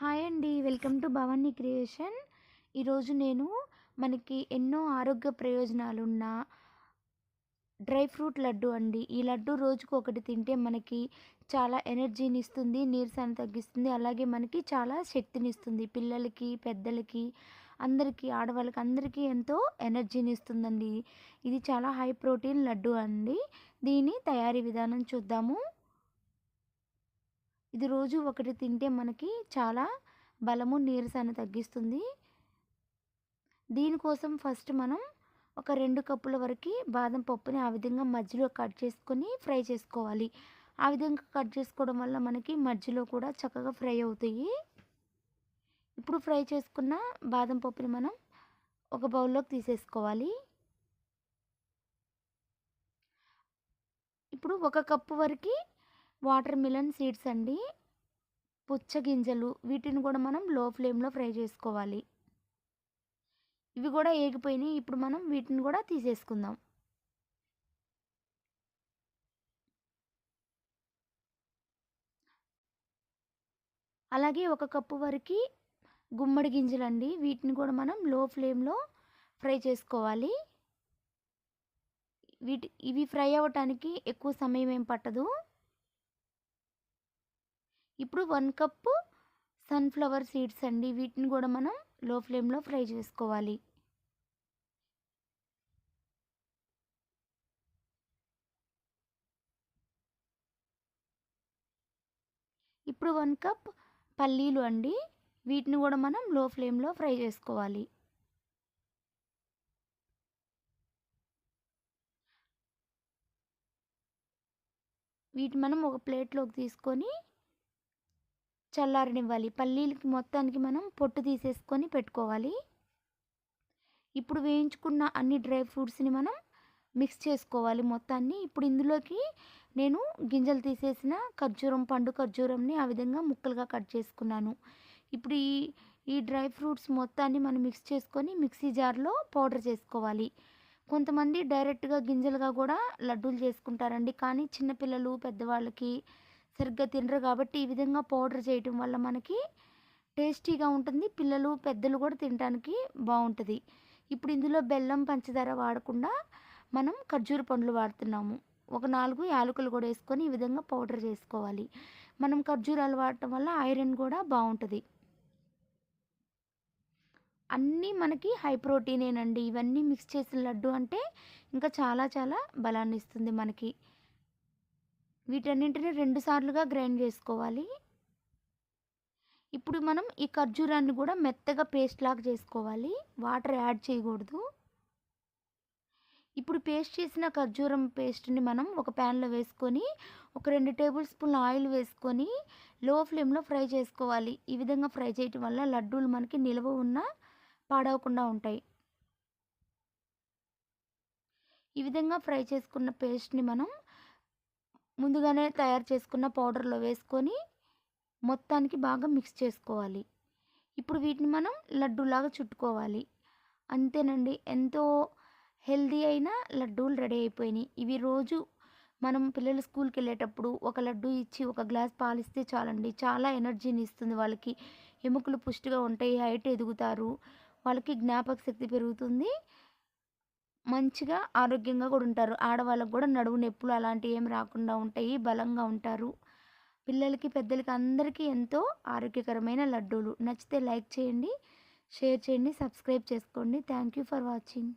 Hi అండి. Welcome to Bhavani creation. ఈరోజు నేను మనకి ఎన్నో ఆరోగ్య ప్రయోజనాలున్న డ్రై ఫ్రూట్ లడ్డు అండి. ఈ లడ్డు రోజుకు ఒకటి తింటే మనకి చాలా ఎనర్జీని ఇస్తుంది నీరసాన్ని తగ్గిస్తుంది అలాగే మనకి చాలా శక్తిని ఇస్తుంది పిల్లలకి పెద్దలకి అందరికీ ఆడవాళ్ళకి అందరికీ ఎంతో ఎనర్జీని ఇస్తుందండి ఇది చాలా హై ప్రోటీన్ లడ్డు అండి. దీని తయారీ విధానం చూద్దాము. ఇది రోజు ఒకటి తింటే మనకి చాలా బలము నీరసాన్ని తగ్గిస్తుంది. దీనికోసం ఫస్ట్ మనం ఒక రెండు కప్పుల వరకు బాదం పప్పుని ఆ విధంగా మధ్యలో కట్ చేసుకొని ఫ్రై చేసుకోవాలి. ఆ విధంగా కట్ చేసుకోవడం వల్ల మనకి మధ్యలో కూడా చక్కగా ఫ్రై అవుతాయి. ఇప్పుడు ఫ్రై చేసుకున్న బాదం పప్పుని మనం ఒక బౌల్లోకి తీసేసుకోవాలి. ఇప్పుడు ఒక కప్పు వరకు వాటర్ మిలన్ సీడ్స్ అండి. పుచ్చ గింజలు వీటిని కూడా మనం లో ఫ్లేమ్లో ఫ్రై చేసుకోవాలి. ఇవి కూడా ఏగిపోయినాయి. ఇప్పుడు మనం వీటిని కూడా తీసేసుకుందాం. అలాగే ఒక కప్పు వరకు గుమ్మడి గింజలు అండి వీటిని కూడా మనం లో ఫ్లేమ్లో ఫ్రై చేసుకోవాలి. వీటి ఇవి ఫ్రై అవ్వటానికి ఎక్కువ సమయం ఏం పట్టదు. ఇప్పుడు వన్ కప్పు సన్ఫ్లవర్ సీడ్స్ అండి. వీటిని కూడా మనం లో ఫ్లేమ్లో ఫ్రై చేసుకోవాలి. ఇప్పుడు వన్ కప్ పల్లీలు అండి. వీటిని కూడా మనం లో ఫ్లేమ్లో ఫ్రై చేసుకోవాలి. వీటి మనం ఒక ప్లేట్లోకి తీసుకొని చల్లారనివ్వాలి. పల్లీలకి మొత్తానికి మనం పొట్టు తీసేసుకొని పెట్టుకోవాలి. ఇప్పుడు వేయించుకున్న అన్ని డ్రై ఫ్రూట్స్ని మనం మిక్స్ చేసుకోవాలి మొత్తాన్ని. ఇప్పుడు ఇందులోకి నేను గింజలు తీసేసిన ఖర్జూరం పండు ఖర్జూరంని ఆ విధంగా ముక్కలుగా కట్ చేసుకున్నాను. ఇప్పుడు ఈ ఈ డ్రై ఫ్రూట్స్ మొత్తాన్ని మనం మిక్స్ చేసుకొని మిక్సీ జార్లో పౌడర్ చేసుకోవాలి. కొంతమంది డైరెక్ట్గా గింజలుగా కూడా లడ్డూలు చేసుకుంటారండి. కానీ చిన్నపిల్లలు పెద్దవాళ్ళకి సరిగ్గా తినరు కాబట్టి ఈ విధంగా పౌడర్ చేయటం వల్ల మనకి టేస్టీగా ఉంటుంది. పిల్లలు పెద్దలు కూడా తినడానికి బాగుంటుంది. ఇప్పుడు ఇందులో బెల్లం పంచదార వాడకుండా మనం ఖర్జూర పండ్లు వాడుతున్నాము. ఒక నాలుగు యాలకులు కూడా వేసుకొని ఈ విధంగా పౌడర్ చేసుకోవాలి. మనం ఖర్జూరాలు వాడటం వల్ల ఐరన్ కూడా బాగుంటుంది. అన్నీ మనకి హై ప్రోటీనేనండి. ఇవన్నీ మిక్స్ చేసిన లడ్డు అంటే ఇంకా చాలా చాలా బలాన్ని ఇస్తుంది మనకి. వీటన్నింటిని రెండు సార్లుగా గ్రైండ్ చేసుకోవాలి. ఇప్పుడు మనం ఈ ఖర్జూరాన్ని కూడా మెత్తగా పేస్ట్ లాగా చేసుకోవాలి. వాటర్ యాడ్ చేయకూడదు. ఇప్పుడు పేస్ట్ చేసిన ఖర్జూరం పేస్ట్ని మనం ఒక ప్యాన్లో వేసుకొని ఒక రెండు టేబుల్ స్పూన్ల ఆయిల్ వేసుకొని లో ఫ్లేమ్లో ఫ్రై చేసుకోవాలి. ఈ విధంగా ఫ్రై చేయటం వల్ల లడ్డూలు మనకి నిల్వ ఉన్న పాడవకుండా ఉంటాయి. ఈ విధంగా ఫ్రై చేసుకున్న పేస్ట్ని మనం ముందుగానే తయారు చేసుకున్న పౌడర్లో వేసుకొని మొత్తానికి బాగా మిక్స్ చేసుకోవాలి. ఇప్పుడు వీటిని మనం లడ్డూలాగా చుట్టుకోవాలి. అంతేనండి ఎంతో హెల్దీ అయిన లడ్డూలు రెడీ అయిపోయినాయి. ఇవి రోజు మనం పిల్లలు స్కూల్కి వెళ్ళేటప్పుడు ఒక లడ్డు ఇచ్చి ఒక గ్లాస్ పాలిస్తే చాలండి. చాలా ఎనర్జీని ఇస్తుంది వాళ్ళకి. ఎముకలు పుష్టిగా ఉంటాయి హైట్ ఎదుగుతారు. వాళ్ళకి జ్ఞాపక శక్తి పెరుగుతుంది. మంచిగా ఆరోగ్యంగా కూడా ఉంటారు. ఆడవాళ్ళకు కూడా నడువు నొప్పులు అలాంటివి ఏం రాకుండా ఉంటాయి. బలంగా ఉంటారు. పిల్లలకి పెద్దలకి అందరికీ ఎంతో ఆరోగ్యకరమైన లడ్డూలు. నచ్చితే లైక్ చేయండి షేర్ చేయండి సబ్స్క్రైబ్ చేసుకోండి. Thank you for watching.